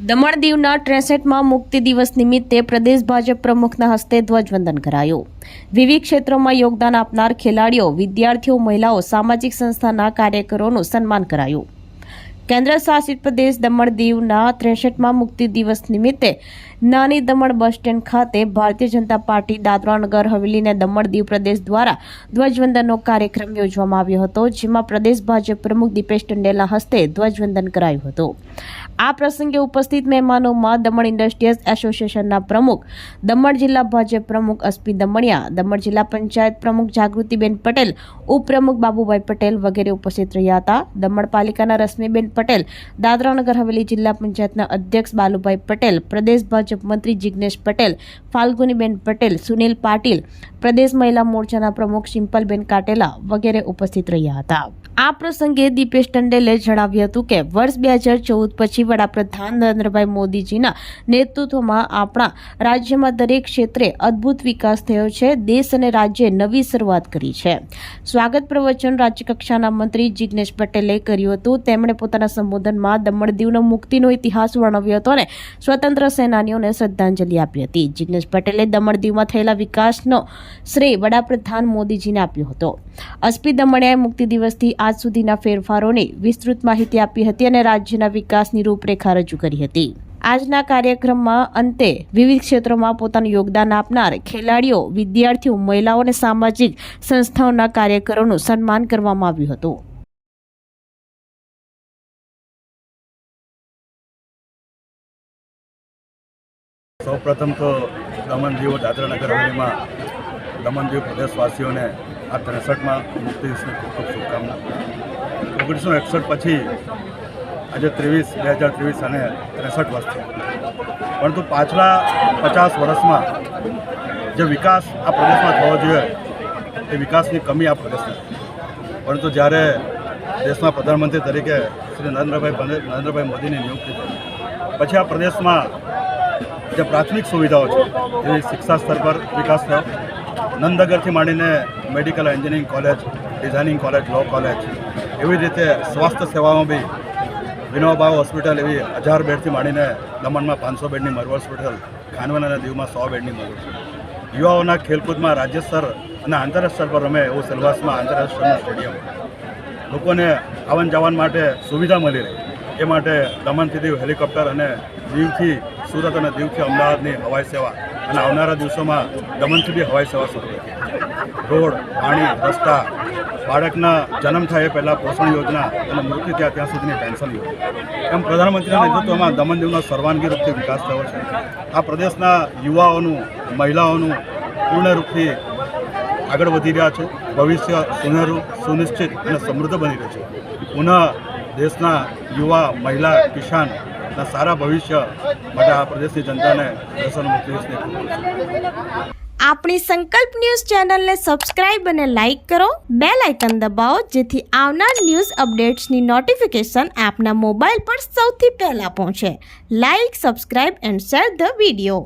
દમણ દીવના ટ્રેસેટમાં મુક્તિ દિવસ નિમિત્તે પ્રદેશ ભાજપ પ્રમુખના હસ્તે ધ્વજવંદન કરાયું. વિવિધ ક્ષેત્રોમાં યોગદાન આપનાર ખેલાડીઓ, વિદ્યાર્થીઓ, મહિલાઓ, સામાજિક સંસ્થાના કાર્યકરોનું સન્માન કરાયું. કેન્દ્ર શાસિત પ્રદેશ દમણ દીવના ત્રેસઠમાં મુક્તિ દિવસ નિમિત્તે નાની દમણ બસ સ્ટેન્ડ ખાતે ભારતીય જનતા પાર્ટી દાદરા નગર હવેલી અને દમણ દીવ પ્રદેશ દ્વારા ધ્વજવંદનનો કાર્યક્રમ યોજવામાં આવ્યો હતો, જેમાં પ્રદેશ ભાજપ પ્રમુખ દીપેશ ટંડેલના હસ્તે ધ્વજવંદન કરાયું હતું. આ પ્રસંગે ઉપસ્થિત મહેમાનોમાં દમણ ઇન્ડસ્ટ્રીઝ એસોસિએશનના પ્રમુખ, દમણ જિલ્લા ભાજપ પ્રમુખ અસ્પી દમણિયા, દમણ જિલ્લા પંચાયત પ્રમુખ જાગૃતિબેન પટેલ, ઉપપ્રમુખ બાબુભાઈ પટેલ વગેરે ઉપસ્થિત રહ્યા હતા. દમણ પાલિકાના રશ્મિબેન પટેલ દાદરાનગર હવેલી જિલ્લા પંચાયતના અધ્યક્ષ બાલુભાઈ પટેલ, પ્રદેશ ભાજપ મંત્રી જિજ્ઞેશ પટેલ, ફાલ્ગુનીબેન પટેલ, સુનિલ પાટીલ, પ્રદેશ મહિલા મોરચાના પ્રમુખ સિમ્પલબેન કાટેલા વગેરે ઉપસ્થિત રહ્યા હતા. આ પ્રસંગે દીપેશ ટંડેલે જણાવ્યું હતું કે, વર્ષ બે હજાર ચૌદ પછી વડાપ્રધાન નરેન્દ્રભાઈ મોદીજીના નેતૃત્વમાં આપણા રાજ્યમાં દરેક ક્ષેત્રે અદ્ભુત વિકાસ થયો છે, દેશ અને રાજ્યે નવી શરૂઆત કરી છે. સ્વાગત પ્રવચન રાજ્યકક્ષાના મંત્રી જિગ્નેશ પટેલે કર્યું હતું. તેમણે પોતાના સંબોધનમાં દમણ દીવનો મુક્તિનો ઇતિહાસ વર્ણવ્યો હતો અને સ્વતંત્ર સેનાનીઓને શ્રદ્ધાંજલિ આપી હતી. જિગ્નેશ પટેલે દમણ દીવમાં થયેલા વિકાસનો શ્રેય વડાપ્રધાન મોદીજીને આપ્યો હતો. અસ્પી દમણિયાએ મુક્તિ દિવસથી આજ સુધીના ફેરફારોની વિસ્તૃત માહિતી આપી હતી અને રાજ્યના વિકાસની રૂપરેખા રજૂ કરી હતી. આજના કાર્યક્રમમાં અંતે વિવિધ ક્ષેત્રોમાં પોતાનું યોગદાન આપનાર ખેલાડીઓ, વિદ્યાર્થીઓ, મહિલાઓ અને સામાજિક સંસ્થાઓના કાર્યકરોનું સન્માન કરવામાં આવ્યું હતું. સૌ પ્રથમ તો દમણ દીવ દાદરાનગર હવેલીમાં દમણ પ્રદેશવાસીઓને આ ત્રેસઠમાં મુક્તિ દિવસની ખૂબ ખૂબ શુભકામના. ઓગણીસો એકસઠ પછી આજે ત્રેવીસ, બે હજાર ત્રેવીસ અને ત્રેસઠ વર્ષ છે પરંતુ પાછલા પચાસ વર્ષમાં જે વિકાસ આ પ્રદેશમાં થવો જોઈએ, એ વિકાસની કમી આ પ્રદેશમાં. પરંતુ જ્યારે દેશના પ્રધાનમંત્રી તરીકે શ્રી નરેન્દ્રભાઈ નરેન્દ્રભાઈ મોદીની નિયુક્તિ થઈ, પછી આ પ્રદેશમાં જે પ્રાથમિક સુવિધાઓ છે એવી શિક્ષા સ્તર પર વિકાસ થયો. નંદનગરથી માંડીને medical engineering college, designing college, law college, એવી રીતે સ્વાસ્થ્ય સેવામાં બી વિનોબા હોસ્પિટલ એવી હજાર બેડથી માંડીને દમણમાં પાંચસો બેડની મરવ હોસ્પિટલ, ખાનવન અને દીવમાં સો બેડની મરવર હોસ્પિટલ યુવાઓના ખેલકૂદમાં રાજ્ય સ્તર અને આંતરરાષ્ટ્રીય પર રમે એવું સેલવાસમાં આંતરરાષ્ટ્રીય સ્ટેડિયમ. લોકોને આવન જાવન માટે સુવિધા મળી રહી. એ માટે દમણથી દીવ હેલિકોપ્ટર અને દીવથી સુરત અને દીવથી અમદાવાદની હવાઈ સેવા અને આવનારા દિવસોમાં દમણથી બી હવાઈ સેવા શરૂ થઈ રોડ, પાણી, રસ્તા, બાળકના જન્મ થાય એ પહેલાં પોષણ યોજના અને મૃત્યુ થયા ત્યાં સુધીની પેન્શન યોજના. એમ પ્રધાનમંત્રીના નેતૃત્વમાં દમણ દીવનો સર્વાંગી રૂપથી વિકાસ થયો છે. આ પ્રદેશના યુવાઓનું, મહિલાઓનું પૂર્ણ રૂપથી આગળ વધી રહ્યા છે. ભવિષ્ય સુનેરું, સુનિશ્ચિત અને સમૃદ્ધ બની રહ્યું છે. પુનઃ દેશના યુવા, મહિલા કિસાનના સારા ભવિષ્ય માટે આ પ્રદેશની જનતાને દર્શન. આપણી સંકલ્પ ન્યૂઝ ચેનલને સબસ્ક્રાઇબ અને લાઇક કરો બે લાઇકન દબાવો, જેથી આવનાર ન્યૂઝ અપડેટ્સની નોટિફિકેશન આપના મોબાઈલ પર સૌથી પહેલાં પહોંચે like, subscribe and share the video